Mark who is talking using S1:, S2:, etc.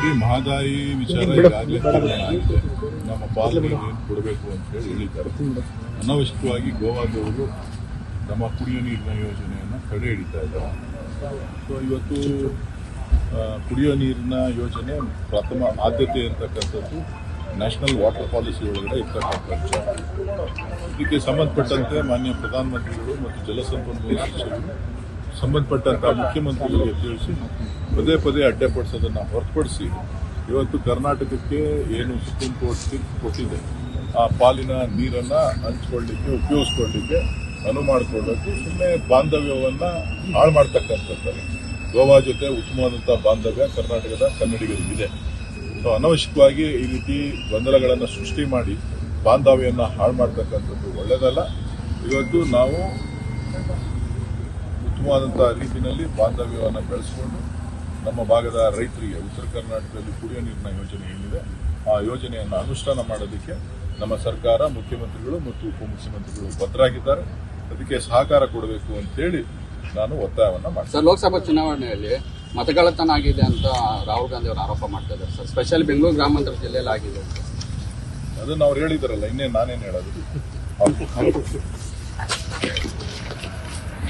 S1: ಈ ಮಹದಾಯಿ ವಿಚಾರ ನಮ್ಮ ಏನು ಕೊಡಬೇಕು ಅಂತ ಹೇಳಿ ಹೇಳಿದ್ದಾರೆ ಅನವಶ್ಯಕವಾಗಿ ಗೋವಾದವರು ನಮ್ಮ ಕುಡಿಯುವ ನೀರಿನ ಯೋಜನೆಯನ್ನು ತಡೆ ಹಿಡಿತಾ ಇದ್ದಾರೆ ಸೊ ಇವತ್ತು ಕುಡಿಯೋ ನೀರಿನ ಯೋಜನೆ ಪ್ರಥಮ ಆದ್ಯತೆ ಅಂತಕ್ಕಂಥದ್ದು ನ್ಯಾಷನಲ್ ವಾಟರ್ ಪಾಲಿಸಿ ಒಳಗಡೆ ಇರ್ತಕ್ಕಂಥ ಇದಕ್ಕೆ ಸಂಬಂಧಪಟ್ಟಂತೆ ಮಾನ್ಯ ಪ್ರಧಾನಮಂತ್ರಿಗಳು ಮತ್ತು ಜಲಸಂಪನ್ಮೂಲ ಸಚಿವರು ಸಂಬಂಧಪಟ್ಟಂಥ ಮುಖ್ಯಮಂತ್ರಿಗಳಿಗೆ ತಿಳಿಸಿ ಪದೇ ಪದೇ ಅಡ್ಡಪಡಿಸೋದನ್ನು ಹೊರತುಪಡಿಸಿ ಇವತ್ತು ಕರ್ನಾಟಕಕ್ಕೆ ಏನು ಸುಪ್ರೀಂ ಕೋರ್ಟ್ ತೀರ್ಪು ಕೊಟ್ಟಿದೆ, ಆ ಪಾಲಿನ ನೀರನ್ನು ಹಂಚ್ಕೊಳ್ಳಿಕ್ಕೆ, ಉಪಯೋಗಿಸ್ಕೊಳ್ಳಿಕ್ಕೆ ಅನುವು ಮಾಡಿಕೊಳ್ಳೋಕೆ ಸುಮ್ಮನೆ ಬಾಂಧವ್ಯವನ್ನು ಹಾಳು ಮಾಡ್ತಕ್ಕಂಥದ್ದು. ಗೋವಾ ಜೊತೆ ಉತ್ತಮವಾದಂಥ ಬಾಂಧವ್ಯ ಕರ್ನಾಟಕದ ಕನ್ನಡಿಗರಿಗಿದೆ. ಅನವಶ್ಯಕವಾಗಿ ಈ ರೀತಿ ಗೊಂದಲಗಳನ್ನು ಸೃಷ್ಟಿ ಮಾಡಿ ಬಾಂಧವ್ಯವನ್ನು ಹಾಳು ಮಾಡ್ತಕ್ಕಂಥದ್ದು ಒಳ್ಳೆಯದಲ್ಲ ಇವತ್ತು ನಾವು ಉತ್ತಮವಾದಂಥ ರೀತಿಯಲ್ಲಿ ಬಾಂಧವ್ಯವನ್ನು ಬೆಳೆಸಿಕೊಂಡು ನಮ್ಮ ಭಾಗದ ರೈತರಿಗೆ ಉತ್ತರ ಕರ್ನಾಟಕದಲ್ಲಿ ಕುಡಿಯೋ ನೀರಿನ ಯೋಜನೆ ಏನಿದೆ, ಆ ಯೋಜನೆಯನ್ನು ಅನುಷ್ಠಾನ ಮಾಡೋದಕ್ಕೆ ನಮ್ಮ ಸರ್ಕಾರ ಮುಖ್ಯಮಂತ್ರಿಗಳು ಮತ್ತು ಉಪಮುಖ್ಯಮಂತ್ರಿಗಳು ಬದ್ಧರಾಗಿದ್ದಾರೆ. ಅದಕ್ಕೆ ಸಹಕಾರ ಕೊಡಬೇಕು ಅಂತೇಳಿ ನಾನು ಒತ್ತಾಯವನ್ನು ಮಾಡ್ತೇನೆ.
S2: ಲೋಕಸಭಾ ಚುನಾವಣೆಯಲ್ಲಿ ಮತಗಳ್ಳತನ ಆಗಿದೆ ಅಂತ ರಾಹುಲ್ ಗಾಂಧಿ ಅವರು ಆರೋಪ ಮಾಡ್ತಾ ಇದ್ದಾರೆ ಸರ್. ಸ್ಪೆಷಲಿ ಬೆಂಗಳೂರು ಗ್ರಾಮಾಂತರ ಜಿಲ್ಲೆಯಲ್ಲಿ ಆಗಿದೆ
S1: ಅದನ್ನು ಅವ್ರು ಹೇಳಿದಾರಲ್ಲ, ಇನ್ನೇನು ನಾನೇನು ಹೇಳೋದು?